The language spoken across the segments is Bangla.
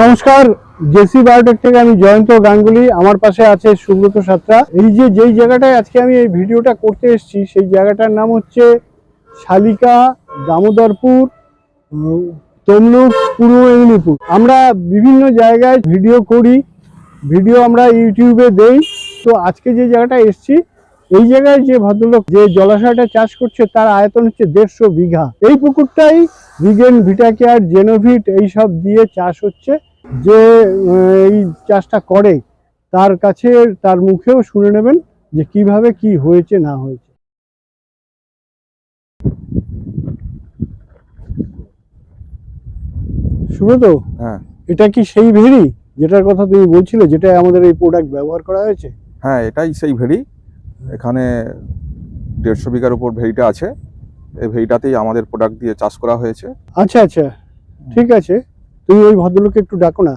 নমস্কার, জেসি বায়োটেক থেকে আমি জয়ন্ত গাঙ্গুলি, আমার পাশে আছে সুব্রত সাত্রা। এই যে, যেই জায়গাটায় আজকে আমি এই ভিডিওটা করতে এসেছি, সেই জায়গাটার নাম হচ্ছে শালিকা দামোদরপুর তমলুক, পূর্ব মেদিনীপুর। আমরা বিভিন্ন জায়গায় ভিডিও করি, ভিডিও আমরা ইউটিউবে দেই। তো আজকে যে জায়গাটা এসেছি, এই জায়গায় যে ভদ্রলোক যে জলাশয়টা চাষ করছে, তার আয়তন হচ্ছে দেড়শো বিঘা। এই পুকুরটাই রিগেন ভিটাকেয়ার জেনোভিট এইসব দিয়ে চাষ হচ্ছে। যে এই চাষটা করে তার কাছে তার মুখেও শুনে নেবেন যে কীভাবে কি হয়েছে না হয়েছে। সুব্রত হ্যাঁ। এটা কি সেই ভেরি যেটার কথা তুমি বলছিলে যেটা আমাদের এই প্রোডাক্ট ব্যবহার করা হয়েছে? হ্যাঁ এটাই সেই ভেড়ি। এখানে দেড়শো বিঘার উপর ভেড়িটা আছে। এই ভেড়িটাতেই আমাদের প্রোডাক্ট দিয়ে চাষ করা হয়েছে। আচ্ছা আচ্ছা। ঠিক আছে। তুমি ওই ভদ্রলোককে একটু ডাকো না।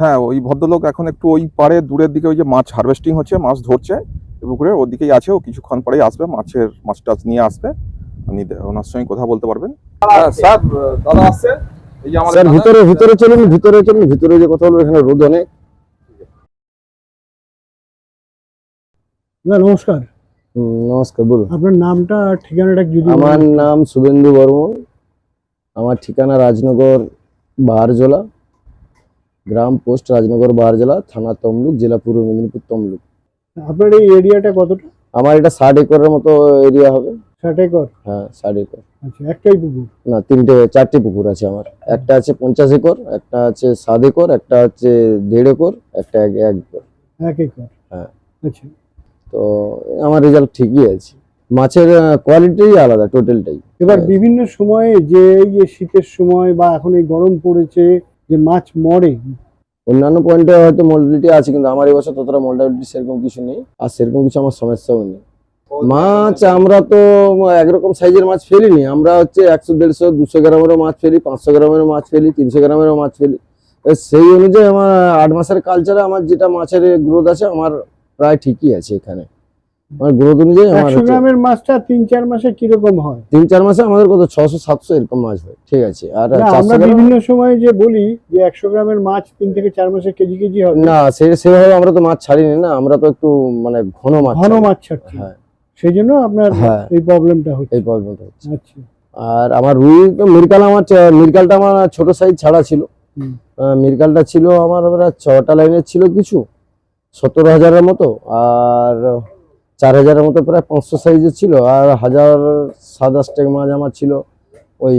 হ্যাঁ ওই ভদ্রলোক এখন একটু ওই পারে দূরের দিকে ওই যে মাছ হারভেস্টিং হচ্ছে মাছ ধরছে। পুকুরের ওদিকেই আছে ও কিছুক্ষণ পরেই আসবে মাছের মাছ টাছ নিয়ে আসবে। আপনি ওনার সঙ্গে কথা বলতে পারবেন। স্যার দাদা আসছে এই যে স্যার ভিতরে ভিতরে চলুন ভিতরে চলুন ভিতরে যে কথা বলব এখানে রোদ অনেক। না নমস্কার। নমস্কার বলুন। আপনার নামটা আর ঠিকানাটা যদি আমার নাম শুভেন্দু বর্মন। আমার ঠিকানা রাজনগর বাহারজোলা গ্রাম পোস্ট রাজনগর বাহারজোলা থানা তমলুক জেলা পূর্ব মেদিনীপুর তমলুক। আপনার এই এরিয়াটা কতটা? আমার এটা ষাট একরের মতো এরিয়া হবে। ষাট একর? হ্যাঁ ষাট একর। আচ্ছা একটাই পুকুর? না তিনটে চারটে পুকুর আছে আমার। একটা আছে পঞ্চাশ একর একটা আছে সাত একর একটা হচ্ছে দেড় একর একটা এক এক একর। এক একর? হ্যাঁ। আচ্ছা। তো আমার রেজাল্ট ঠিকই আছে। মাছের কোয়ালিটি আলাদা টোটালটাই এবার হ্যাঁ। বিভিন্ন সময়ে যে এই শীতের সময় বা এখন এই গরম পড়েছে যে মাছ মরে। অন্যান্য পয়েন্টে হয়তো মোল্ডিটি আছে কিন্তু আমার এবছর ততটা মোল্ডিটি সেরকম কিছু নেই আর সেরকম কিছু আমার সমস্যাও নেই। মাছ? আমরা তো একরকম সাইজের মাছ ফেলিনি আমরা হচ্ছে একশো দেড়শো দুশো গ্রামেরও মাছ ফেলি পাঁচশো গ্রামেরও মাছ ফেলি তিনশো গ্রামেরও মাছ ফেলি। সেই অনুযায়ী আমার আট মাসের কালচারে আমার যেটা মাছের গ্রোথ আছে আমার প্রায় ঠিকই আছে এখানে। আমার গ্রোথ অনুযায়ী আমার গ্রামের মাছটা তিন চার মাসে কীরকম হয়? তিন চার মাসে আমাদের কত ছশো সাতশো এরকম মাছ হয়। ঠিক আছে আর আমরা বিভিন্ন সময় যে বলি যে একশো গ্রামের মাছ তিন থেকে চার মাসে কেজি কেজি হবে না সেভাবে আমরা তো মাছ ছাড়িনি না আমরা তো একটু মানে ঘন মাছ ঘন মাছ ছাড়ছি। হ্যাঁ। সেই জন্য আপনার হ্যাঁ। এই প্রবলেমটা হচ্ছে। এই প্রবলেমটা হচ্ছে। আচ্ছা। আর আমার রুই তো মিরকাল আমার মিরকালটা আমার ছোট সাইজ ছাড়া ছিল। মিরকালটা ছিল আমার ছটা লাইনের ছিল কিছু। সতেরো হাজারের মতো আর চার হাজারের মতো প্রায় পাঁচশো সাইজের ছিল আর হাজার সাত আটটা মাছ আমার ছিল ওই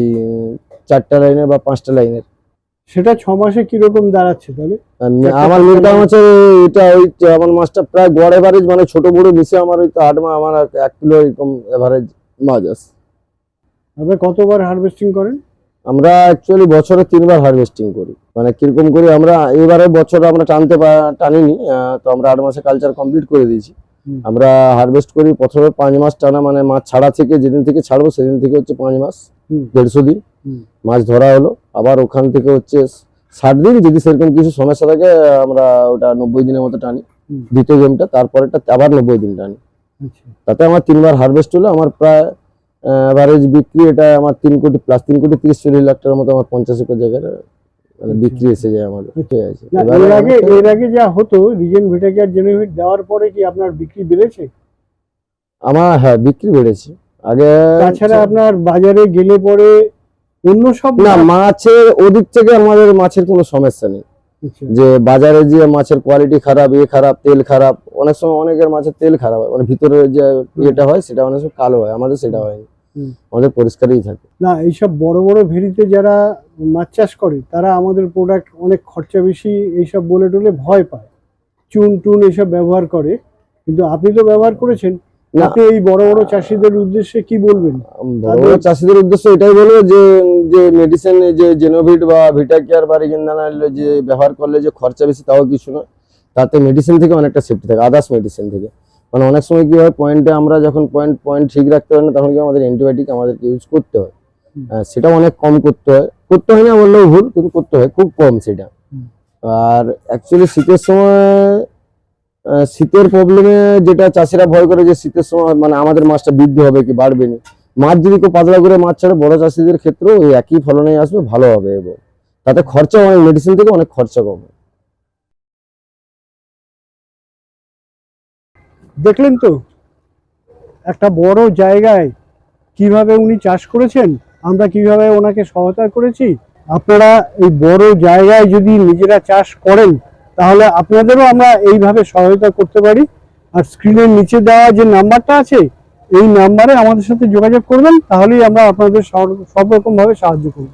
চারটা লাইনের বা পাঁচটা লাইনের সেটা ছ মাসে কীরকম দাঁড়াচ্ছে তাহলে? আমার লাইন। মাছের এটা ওই আমার মাছটা প্রায় গড় এভারেজ মানে ছোট বড় মিশে আমার ওই তো আট মা আমার এক কিলো এরকম এভারেজ মাছ আছে। আপনি কতবার হারভেস্টিং করেন? আমরা অ্যাকচুয়ালি বছরে তিনবার হারভেস্টিং করি। মানে কীরকম করি আমরা এবারে বছরে আমরা টানতে টানিনি তো আমরা আট মাসে কালচার কমপ্লিট করে দিয়েছি। আমরা হারভেস্ট করি প্রথমে পাঁচ মাস টানা মানে মাছ ছাড়া থেকে যেদিন থেকে ছাড়বো সেদিন থেকে হচ্ছে পাঁচ মাস দেড়শো দিন মাছ ধরা হলো। আবার ওখান থেকে হচ্ছে ষাট দিন যদি সেরকম কিছু সমস্যা থাকে আমরা ওটা নব্বই দিনের মতো টানি। দ্বিতীয় গেমটা তারপরেটা আবার নব্বই দিন টানি। আচ্ছা। তাতে আমার তিনবার হারভেস্ট হলো আমার প্রায় অ্যাভারেজ বিক্রি এটা আমার তিন কোটি প্লাস তিন কোটি তিরিশ চল্লিশ লাখ টাকার মতো আমার পঞ্চাশ একর জায়গায় মানে বিক্রি এসে যায় আমাদের ঠিক আছে এর আগে এর আগে যা হতো রিজেন ভিটাকেয়ার জেনোভিট দেওয়ার পরে কি আপনার বিক্রি বেড়েছে? আমার হ্যাঁ বিক্রি বেড়েছে। আগে তাছাড়া আপনার বাজারে গেলে পরে অন্য সব না মাছের ওদিক থেকে আমাদের মাছের কোনো সমস্যা নেই। আচ্ছা, যে বাজারে যে মাছের কোয়ালিটি খারাপ ইয়ে খারাপ তেল খারাপ অনেক সময় অনেকের মাছের তেল খারাপ হয় মানে ভিতরে যে ইয়েটা হয় সেটা অনেক সময় কালো হয় আমাদের সেটা হয়নি। আমাদের পরিষ্কারই থাকে। না এইসব বড় বড় ভেরিতে যারা মাছ চাষ করে তারা আমাদের প্রোডাক্ট অনেক খরচা বেশি এইসব বলে টলে ভয় পায়। চুন টুন এইসব ব্যবহার করে। কিন্তু আপনি তো ব্যবহার করেছেন না। আপনি এই বড় বড় চাষিদের উদ্দেশ্যে কি বলবেন? বড় চাষিদের উদ্দেশ্য এটাই বলব যে যে মেডিসিন যে জেনোভিট বা ভিটাকেয়ার বা রিগেন্দানা যে ব্যবহার করলে যে খরচা বেশি তাও কিছু নয় তাতে মেডিসিন থেকে অনেকটা সেফটি থাকে আদার্স মেডিসিন থেকে। মানে অনেক সময় কি হয় পয়েন্টে আমরা যখন পয়েন্ট পয়েন্ট ঠিক রাখতে পারি না তখন কি আমাদের অ্যান্টিবায়োটিক আমাদেরকে ইউজ করতে হয়। সেটা অনেক কম করতে হয়। করতে হয় না বললেও ভুল কিন্তু করতে হয় খুব কম সেটা। আর অ্যাকচুয়ালি শীতের সময় শীতের প্রবলেমে যেটা চাষিরা ভয় করে যে শীতের সময় মানে আমাদের মাছটা বৃদ্ধি হবে কি বাড়বে না। মাছ যদি কেউ পাতলা করে মাছ ছাড়ে বড় চাষিদের ক্ষেত্রেও ওই একই ফলনে আসবে ভালো হবে এবং তাতে খরচা অনেক মেডিসিন থেকে অনেক খরচা কম দেখলেন তো? একটা বড় জায়গায় কীভাবে উনি চাষ করেছেন, আমরা কীভাবে ওনাকে সহায়তা করেছি? আপনারা এই বড় জায়গায় যদি নিজেরা চাষ করেন, তাহলে আপনাদেরও আমরা এইভাবে সহায়তা করতে পারি। আর স্ক্রিনের নিচে দেওয়া যে নাম্বারটা আছে, এই নাম্বারে আমাদের সাথে যোগাযোগ করবেন, তাহলেই আমরা আপনাদের সব রকম ভাবে সাহায্য করব।